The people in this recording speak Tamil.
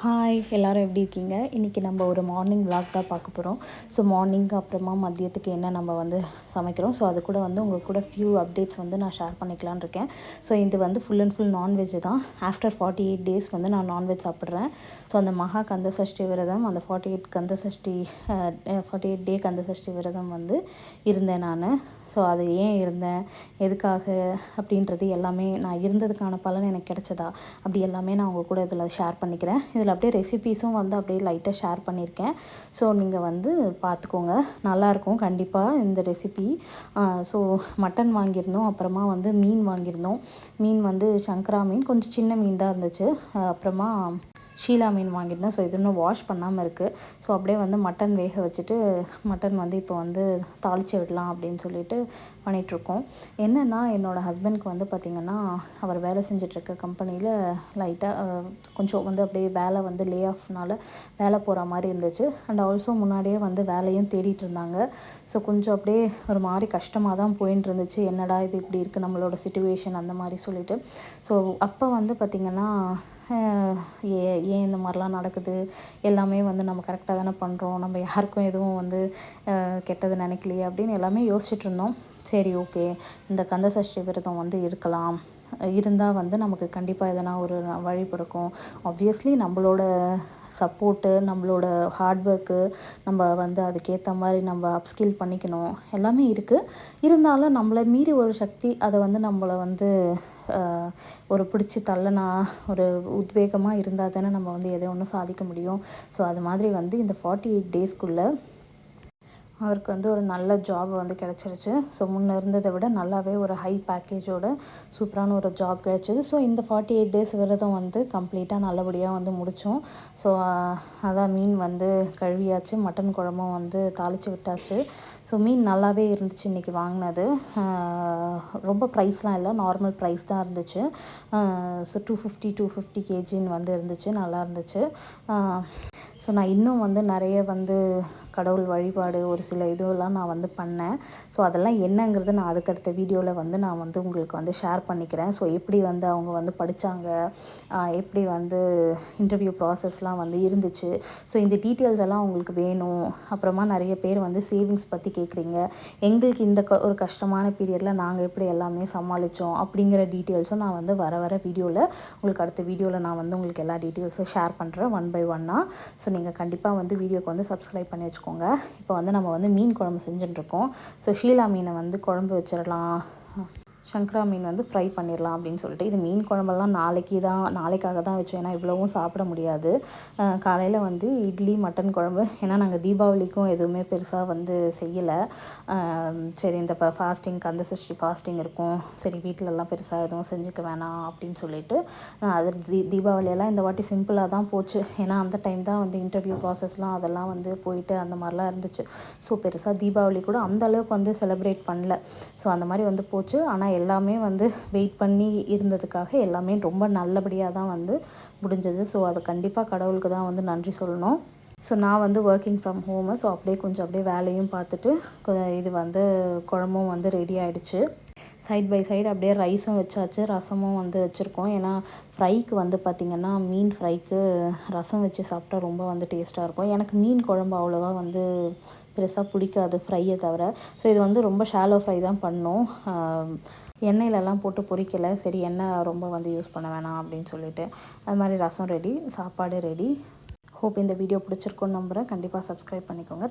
ஹாய் எல்லோரும் எப்படி இருக்கீங்க? இன்றைக்கி நம்ம ஒரு மார்னிங் விளாக் தான் பார்க்க போகிறோம் ஸோ மார்னிங்க்கு அப்புறமா மதியத்துக்கு என்ன நம்ம வந்து சமைக்கிறோம்? ஸோ அது கூட வந்து உங்கள் கூட ஃபியூ அப்டேட்ஸ் வந்து நான் ஷேர் பண்ணிக்கலான் இருக்கேன். ஸோ இது வந்து full and full non veg தான். ஆஃப்டர் ஃபார்ட்டி எயிட் டேஸ் வந்து நான் நான்வெஜ் சாப்பிட்றேன். ஸோ அந்த மகா கந்த சஷ்டி விரதம் அந்த forty eight Kanda Sashti forty eight day Kanda Sashti விரதம் வந்து இருந்தேன் நான். ஸோ அது ஏன் இருந்தேன்? எதுக்காக? அப்படின்றது எல்லாமே நான் இருந்ததுக்கான பலன் எனக்கு கிடைச்சதா? அப்படி எல்லாமே நான் உங்கள் கூட இதில் ஷேர் பண்ணிக்கிறேன். இதில் இதில் அப்படியே ரெசிபீஸும் வந்து அப்படியே லைட்டாக ஷேர் பண்ணியிருக்கேன். ஸோ நீங்கள் வந்து பார்த்துக்கோங்க. நல்லாயிருக்கும் கண்டிப்பாக இந்த ரெசிபி ஸோ மட்டன் வாங்கியிருந்தோம் அப்புறமா வந்து மீன் வாங்கியிருந்தோம். மீன் வந்து சங்கரா மீன் கொஞ்சம் சின்ன மீன் தான் இருந்துச்சு. அப்புறமா ஷீலா மீன் வாங்கியிருந்தேன் ஸோ இது இன்னும் வாஷ் பண்ணாமல் இருக்குது ஸோ அப்படியே வந்து மட்டன் வேக வச்சுட்டு மட்டன் வந்து இப்போ வந்து தாளித்து விடலாம் அப்படின்னு சொல்லிட்டு பண்ணிகிட்ருக்கோம் என்னென்னா என்னோடய ஹஸ்பண்ட்க்கு வந்து பார்த்திங்கன்னா அவர் வேலை செஞ்சிட்ருக்க கம்பெனியில் லைட்டாக கொஞ்சம் வந்து அப்படியே வேலை வந்து லே ஆஃப்னால வேலை போகிற மாதிரி இருந்துச்சு. அண்ட் ஆல்சோ முன்னாடியே வந்து வேலையும் தேடிட்டு இருந்தாங்க. ஸோ கொஞ்சம் அப்படியே ஒரு மாதிரி கஷ்டமாக தான் போயின்னு இருந்துச்சு என்னடா இது இப்படி இருக்குது நம்மளோட சுச்சுவேஷன் அந்த மாதிரி சொல்லிட்டு. ஸோ அப்போ வந்து பார்த்திங்கன்னா ஏ ஏன் இந்த மாதிரிலாம் நடக்குது? எல்லாமே வந்து நம்ம கரெக்டாக தானே பண்ணுறோம் நம்ம யாருக்கும் எதுவும் வந்து கெட்டது நினைக்கலையே அப்படின்னு எல்லாமே யோசிச்சுட்ருந்தோம் சரி ஓகே. இந்த கந்தசஷ்டி விரதம் வந்து இருக்கலாம். இருந்தால் வந்து நமக்கு கண்டிப்பாக எதனா ஒரு வழி பிறக்கும். ஆப்வியஸ்லி நம்மளோட சப்போர்ட்டு நம்மளோட ஹார்ட் ஒர்க்கு நம்ம வந்து அதுக்கேற்ற மாதிரி நம்ம அப்ஸ்கில் பண்ணிக்கணும். எல்லாமே இருக்குது இருந்தாலும் நம்மளை மீறி ஒரு சக்தி அதை வந்து நம்மளை வந்து ஒரு பிடிச்சி தள்ளனா ஒரு உத்வேகமாக இருந்தால் தானே நம்ம வந்து எதை ஒன்றும் சாதிக்க முடியும். ஸோ அது மாதிரி வந்து இந்த ஃபார்ட்டி எயிட் டேஸ்க்குள்ளே அவருக்கு வந்து ஒரு நல்ல ஜாப் வந்து கிடச்சிருச்சு. ஸோ முன்னே இருந்ததை விட நல்லாவே ஒரு ஹை பேக்கேஜோட சூப்பரான ஒரு ஜாப் கிடச்சிது. ஸோ இந்த ஃபார்ட்டி எயிட் டேஸ் விரதம் வந்து கம்ப்ளீட்டாக நல்லபடியாக வந்து முடித்தோம் ஸோ அதான் மீன் வந்து கழுவியாச்சு. மட்டன் குழம்பும் வந்து தாளித்து விட்டாச்சு. ஸோ மீன் நல்லாவே இருந்துச்சு இன்றைக்கி வாங்கினது. ரொம்ப ப்ரைஸ்லாம் இல்லை. நார்மல் ப்ரைஸ் தான் இருந்துச்சு. So two fifty two fifty கேஜின்னு வந்து இருந்துச்சு. நல்லா இருந்துச்சு. ஸோ நான் இன்னும் வந்து நிறைய வந்து கடவுள் வழிபாடு ஒரு சில இதுவெல்லாம் நான் வந்து பண்ணேன். ஸோ அதெல்லாம் என்னங்கிறது நான் அடுத்தடுத்த வீடியோவில் வந்து நான் வந்து உங்களுக்கு வந்து ஷேர் பண்ணிக்கிறேன். ஸோ எப்படி வந்து அவங்க வந்து படித்தாங்க எப்படி வந்து இன்டர்வியூ ப்ராசஸ்லாம் வந்து இருந்துச்சு. ஸோ இந்த டீட்டெயில்ஸ் எல்லாம் உங்களுக்கு வேணும். அப்புறமா நிறைய பேர் வந்து சேவிங்ஸ் பற்றி கேட்குறீங்க எங்களுக்கு இந்த க ஒரு கஷ்டமான பீரியடில் நாங்கள் எப்படி எல்லாமே சமாளித்தோம் அப்படிங்கிற டீட்டெயில்ஸும் நான் வந்து வர வர வீடியோவில் உங்களுக்கு அடுத்த வீடியோவில் நான் வந்து உங்களுக்கு எல்லா டீட்டெயில்ஸும் ஷேர் பண்ணுறேன் ஒன் பை ஒன்னாக ஸோ நீங்கள் கண்டிப்பாக வந்து வீடியோக்கு வந்து சப்ஸ்கிரைப் பண்ணி வச்சுக்கோங்க. வச்சுக்கோங்க இப்போ வந்து நம்ம வந்து மீன் குழம்பு செஞ்சுட்டுருக்கோம். ஸோ ஷீலா மீனை வந்து குழம்பு வச்சிடலாம். சங்கரா மீன் வந்து ஃப்ரை பண்ணிடலாம் அப்படின்னு சொல்லிட்டு. இது மீன் குழம்பெல்லாம் நாளைக்கு தான் நாளைக்காக தான் வச்சோம் ஏன்னா இவ்வளவும் சாப்பிட முடியாது. காலையில் வந்து இட்லி மட்டன் குழம்பு. ஏன்னா நாங்கள் தீபாவளிக்கும் எதுவுமே பெருசாக வந்து செய்யலை. சரி இந்த ஃபாஸ்டிங் கந்த சஷ்டி ஃபாஸ்டிங் இருக்கும். சரி வீட்டிலலாம் பெருசாக எதுவும் செஞ்சுக்க வேணாம் அப்படின்னு சொல்லிட்டு அது தீ தீபாவளியெல்லாம் இந்த வாட்டி சிம்பிளாக தான் போச்சு. ஏன்னா அந்த டைம் தான் வந்து இன்டர்வியூ ப்ராசஸ்லாம் அதெல்லாம் வந்து போயிட்டு அந்த மாதிரிலாம் இருந்துச்சு. ஸோ பெருசாக தீபாவளி கூட அந்த அளவுக்கு வந்து செலிப்ரேட் பண்ணல. ஸோ அந்த மாதிரி வந்து போச்சு. ஆனால் எல்லாமே வந்து வெயிட் பண்ணி இருந்ததுக்காக எல்லாமே ரொம்ப நல்லபடியாக தான் வந்து முடிஞ்சது. ஸோ அதை கண்டிப்பாக கடவுளுக்கு தான் வந்து நன்றி சொல்லணும். ஸோ நான் வந்து ஒர்க்கிங் ஃப்ரம் ஹோமு ஸோ அப்படியே கொஞ்சம் அப்படியே வேலையும் பார்த்துட்டு கொஞ்சம் இது வந்து குழம்பும் வந்து ரெடி ஆகிடுச்சு சைட் பை சைடு அப்படியே ரைஸும் வச்சாச்சு ரசமும் வந்து வச்சுருக்கோம். ஏன்னா ஃப்ரைக்கு வந்து பார்த்திங்கன்னா மீன் ஃப்ரைக்கு ரசம் வச்சு சாப்பிட்டா ரொம்ப வந்து டேஸ்ட்டாக இருக்கும். எனக்கு மீன் குழம்பு அவ்வளோவா வந்து பெருசாக பிடிக்காது ஃப்ரையை தவிர. ஸோ இது வந்து ரொம்ப ஷாலோ ஃப்ரை தான் பண்ணோம். எண்ணெயிலலாம் போட்டு பொரிக்கலை. சரி எண்ணெய் ரொம்ப வந்து யூஸ் பண்ண வேணாம் அப்படின்னு சொல்லிட்டு அது மாதிரி ரசம் ரெடி சாப்பாடு ரெடி ஹோப் இந்த வீடியோ பிடிச்சிருக்கோன்னு நம்புகிறேன் கண்டிப்பாக சப்ஸ்கிரைப் பண்ணிக்கோங்க.